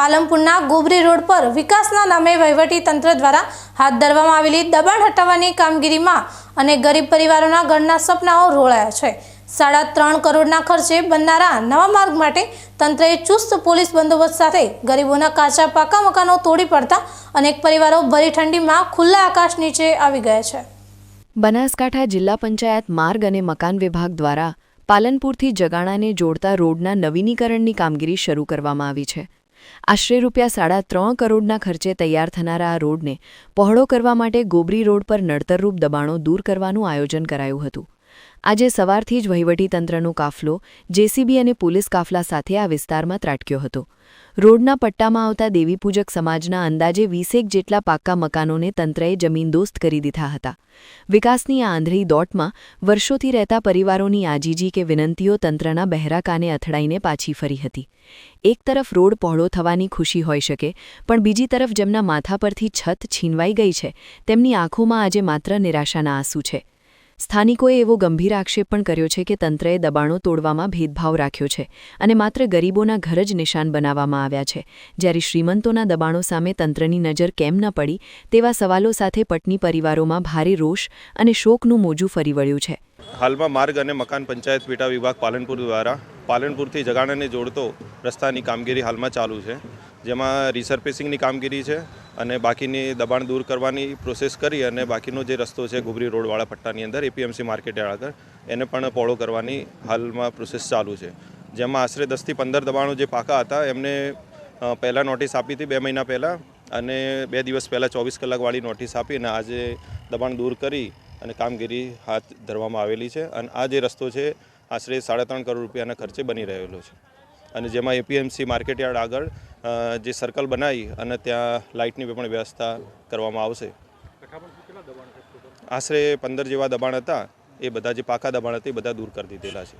પાલનપુરના ગોબરી road પર વિકાસના નામે વહીવટી તંત્ર દ્વારા હાથ ધરવામાં આવેલી દબાણ હટાવવાની કામગીરીમાં અને ગરીબ પરિવારોના ઘરના સપનાઓ રોળાયા છે. સાડા ત્રણ કરોડના ખર્ચે બનનારા નવા માર્ગ માટે તંત્રએ ચુસ્ત પોલીસ બંદોબસ્ત સાથે ગરીબોના કાચા પાકા મકાનો તોડી પડતા અનેક પરિવારો ભરી ઠંડીમાં ખુલ્લા આકાશ નીચે આવી ગયા છે. બનાસકાંઠા જિલ્લા પંચાયત માર્ગ અને મકાન વિભાગ દ્વારા પાલનપુરથી જગાણાને જોડતા રોડના નવીનીકરણની કામગીરી શરૂ કરવામાં આવી છે. આશરે રૂપિયા સાડા ત્રણ કરોડના ખર્ચે તૈયાર થનારા આ રોડને પહોળો કરવા માટે ગોબરી રોડ પર નડતરરૂપ દબાણો દૂર કરવાનું આયોજન કરાયું હતું. આજે સવારથી જ વહીવટીતંત્રનો કાફલો જેસીબી અને પોલીસ કાફલા સાથે આ વિસ્તારમાં ત્રાટક્યો હતો. રોડના પટ્ટામાં આવતા દેવીપૂજક સમાજના અંદાજે વીસેક જેટલા પાક્કા મકાનોને તંત્રએ જમીનદોસ્ત કરી દીધા હતા. વિકાસની આ આંધળી દોટમાં વર્ષોથી રહેતા પરિવારોની આજીજી કે વિનંતીઓ તંત્રના બહેરા કાને અથડાઈને પાછી ફરી હતી. એક તરફ રોડ પહોળો થવાની ખુશી હોઈ શકે, પણ બીજી તરફ જેમના માથા પરથી છત છીનવાઈ ગઈ છે, તેમની આંખોમાં આજે માત્ર નિરાશાના આંસુ છે. સ્થાનિકોએ એવો ગંભીર આક્ષેપ પણ કર્યો છે કે તંત્રએ દબાણો તોડવામાં ભેદભાવ રાખ્યો છે અને માત્ર ગરીબોના ઘર જ નિશાન બનાવવામાં આવ્યા છે. જ્યારે શ્રીમંતોના દબાણો સામે તંત્રની નજર કેમ ન પડી, તેવા સવાલો સાથે પટની પરિવારોમાં ભારે રોષ અને શોકનું મોજું ફરી વળ્યું છે. હાલમાં માર્ગ અને મકાન પંચાયત પેટા વિભાગ પાલનપુર દ્વારા પાલનપુરથી જગાણાને જોડતો રસ્તાની કામગીરી હાલમાં ચાલુ છે. જેમાં રિસર્ફેસિંગની કામગીરી છે અને બાકીની દબાણ દૂર કરવાની પ્રોસેસ કરી અને બાકીનો જે રસ્તો છે, ગુબરી રોડવાળા પટ્ટાની અંદર એપીએમસી માર્કેટ આગળ, એને પણ પહોળો કરવાની હાલમાં પ્રોસેસ ચાલુ છે. જેમાં આશરે દસથી પંદર દબાણો જે પાકા હતા, એમને પહેલાં નોટિસ આપી હતી બે મહિના પહેલાં અને બે દિવસ પહેલાં ચોવીસ કલાકવાળી નોટિસ આપી અને આજે દબાણ દૂર કરી અને કામગીરી હાથ ધરવામાં આવેલી છે અને આ જે રસ્તો છે, આશરે સાડા ત્રણ કરોડ રૂપિયાના ખર્ચે બની રહેલો છે. અને જેમાં એપીએમસી માર્કેટયાર્ડ આગળ જે સર્કલ બનાવી અને ત્યાં લાઇટની પણ વ્યવસ્થા કરવામાં આવશે. આશરે પંદર જેવા દબાણ હતા. એ બધા જે પાકા દબાણ હતા, એ બધા દૂર કરી દીધેલા છે.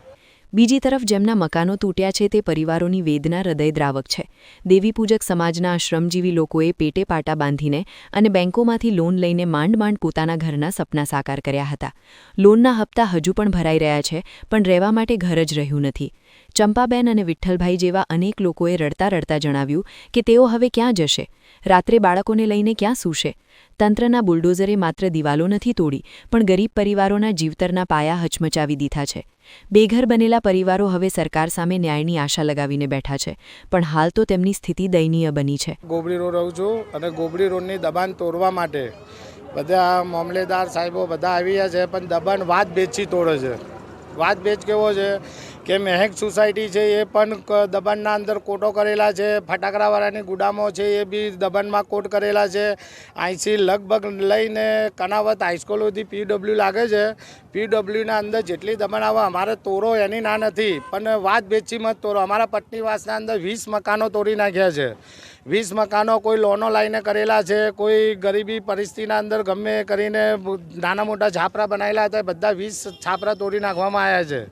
બીજી તરફ જેમના મકાનો તૂટ્યા છે, તે પરિવારોની વેદના હૃદયદ્રાવક છે. દેવીપૂજક સમાજના આશ્રમજીવી શ્રમજીવી લોકોએ પેટે પાટા બાંધીને અને બેંકોમાંથી લોન લઈને માંડ માંડ પોતાના ઘરના સપના સાકાર કર્યા હતા. લોનના હપ્તા હજુ પણ ભરાઈ રહ્યા છે, પણ રહેવા માટે ઘર જ રહ્યું નથી. ચંપાબેન અને વિઠ્ઠલભાઈ જેવા અનેક લોકોએ રડતા રડતા જણાવ્યું કે તેઓ હવે ક્યાં જશે? રાત્રે બાળકોને લઈને ક્યાં સૂશે? તંત્રના બુલડોઝરે માત્ર દિવાલો નથી તોડી, પણ ગરીબ પરિવારોના જીવતરના પાયા હચમચાવી દીધા છે. બેઘર બનેલા પરિવારો હવે સરકાર સામે ન્યાયની આશા લગાવીને બેઠા છે, પણ હાલ તો તેમની સ્થિતિ દયનીય બની છે. ગોબડી રોડ રહું છું અને ગોબડી રોડની દબાણ તોડવા માટે બધા મામલેદાર સાહેબો બધા આવી ગયા છે, પણ દબાણ વાત બેચી તોડે છે. વાત બેચ કેવો છે? કે મહેક સોસાયટી છે એ પણ દબાણના અંદર કોટો કરેલા છે, ફટાકડાવાળાની ગુડામો છે એ બી દબાણમાં કોટ કરેલા છે. અહીંથી લગભગ લઈને કનાવત હાઈસ્કૂલ સુધી પીડબ્લ્યુ લાગે છે. પીડબ્લ્યુના અંદર જેટલી દબાણ આવે અમારે તોરો એની ના નથી. પણ વાત બેચી મત તોરો. અમારા પટનીવાસના અંદર વીસ મકાનો તોડી નાખ્યા છે. વીસ મકાનો કોઈ લોનો લાઈને કરેલા છે, કોઈ ગરીબી પરિસ્થિતિના અંદર ગમે કરીને નાના મોટા છાપરા બનાવેલા હતા બધા વીસ છાપરા તોડી નાખવામાં આવ્યા છે.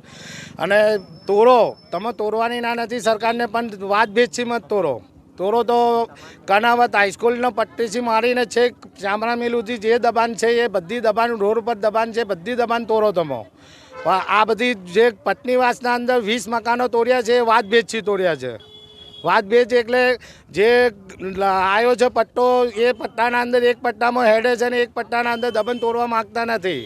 અને તોરો, તમે તોરવાની ના નથી, સરકારને પણ વાત ભેજથી મત તોરો. તોરો તો કનાવત હાઈસ્કૂલનો પટ્ટીથી મારીને છેક ચામડા મેલુથી જે દબાણ છે, એ બધી દબાણ, રોડ પર દબાણ છે, બધી દબાણ તોરો તમે. આ બધી જે પટનીવાસના અંદર વીસ મકાનો તોડ્યા છે, એ વાત ભેજથી તોડ્યા છે. વાત બેચ એટલે જે આવ્યો છે પટ્ટો, એ પટ્ટાના અંદર એક પટ્ટામાં હેડે છે અને એક પટ્ટાના અંદર દબન તોડવા માગતા નથી.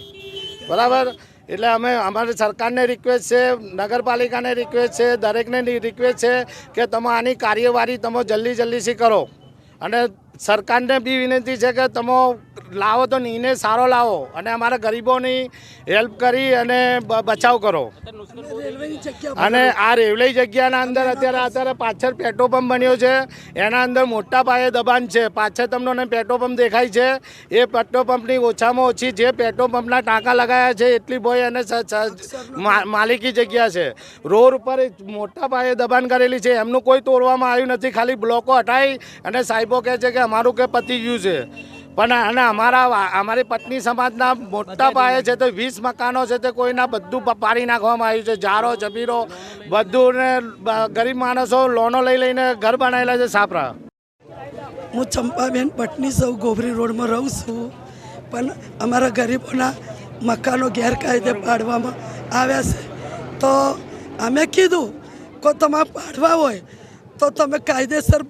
બરાબર? એટલે અમે, અમારી સરકારને રિક્વેસ્ટ છે, નગરપાલિકાને રિક્વેસ્ટ છે, દરેકને રિક્વેસ્ટ છે કે તમે આની કાર્યવાહી તમે જલ્દી જલ્દીથી કરો. અને સરકારને બી વિનંતી છે કે તમે લાવો તો નિર્ણય સારો લાવો અને અમારા ગરીબોની હેલ્પ કરી અને બચાવ કરો. અને આ રેવડી જગ્યાના અંદર અત્યારે અત્યારે પાછળ પેટ્રોલ પંપ બન્યો છે. એના અંદર મોટા પાયે દબાણ છે. પાછળ તમને પેટ્રોલ પંપ દેખાય છે. એ પેટ્રોલ પંપની ઓછામાં ઓછી જે પેટ્રોલ પંપના ટાંકા લગાયા છે, એટલી ભોય અને માલિકી જગ્યા છે. રોડ ઉપર મોટા પાયે દબાણ કરેલી છે. એમનું કોઈ તોડવામાં આવ્યું નથી. ખાલી બ્લોકો હટાવી અને સાહેબો કહે છે કે અમારું કે પતી ગયું છે. પણ અને અમારા અમારી પત્ની સમાજના મોટા પાયે છે તે વીસ મકાનો છે તે કોઈના બધું પાડી નાખવામાં આવ્યું છે. જારો જમીરો બધું ને ગરીબ માણસો લોનો લઈ લઈને ઘર બનાવેલા છે સાપરા. હું ચંપાબેન પટની સૌ ગોભરી રોડમાં રહું છું પણ અમારા ગરીબોના મકાનો ગેરકાયદે પાડવામાં આવ્યા છે. તો અમે કીધું કે તમારે પાડવા હોય તો તમે કાયદેસર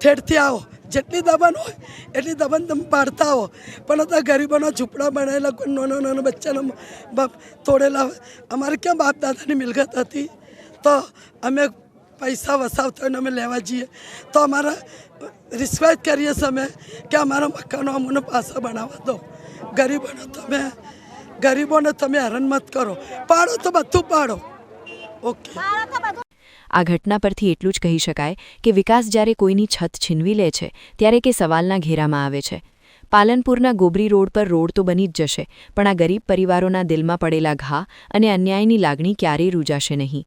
ઠેઠથી આવો. જેટલી દબાણ હોય, એટલી દબાણ તમે પાડતા હો. પણ અત્યારે ગરીબોના ઝૂંપડા બનાવેલા, કોઈ નાના નાના બચ્ચાના બાપ તોડેલા અમારે ક્યાં બાપ દાદાની મિલકત હતી? તો અમે પૈસા વસાવતા હોય અમે લેવા જઈએ. તો અમારા રિક્વેસ્ટ કરીએ અમે કે અમારા મકાનો અમને પાછા બનાવવા દો. ગરીબોને તમે ગરીબોને તમે હેરાન મત કરો. પાડો તો બધું પાડો. ઓકે આ ઘટના પરથી એટલું જ કહી શકાય કે વિકાસ જ્યારે કોઈની છત છીનવી લે છે, ત્યારે કે સવાલના ઘેરામાં આવે છે. પાલનપુરના ગોબરી રોડ પર રોડ તો બની જ જશે, પણ આ ગરીબ પરિવારોના દિલમાં પડેલા ઘા અને અન્યાયની લાગણી ક્યારેય રૂજાશે નહીં.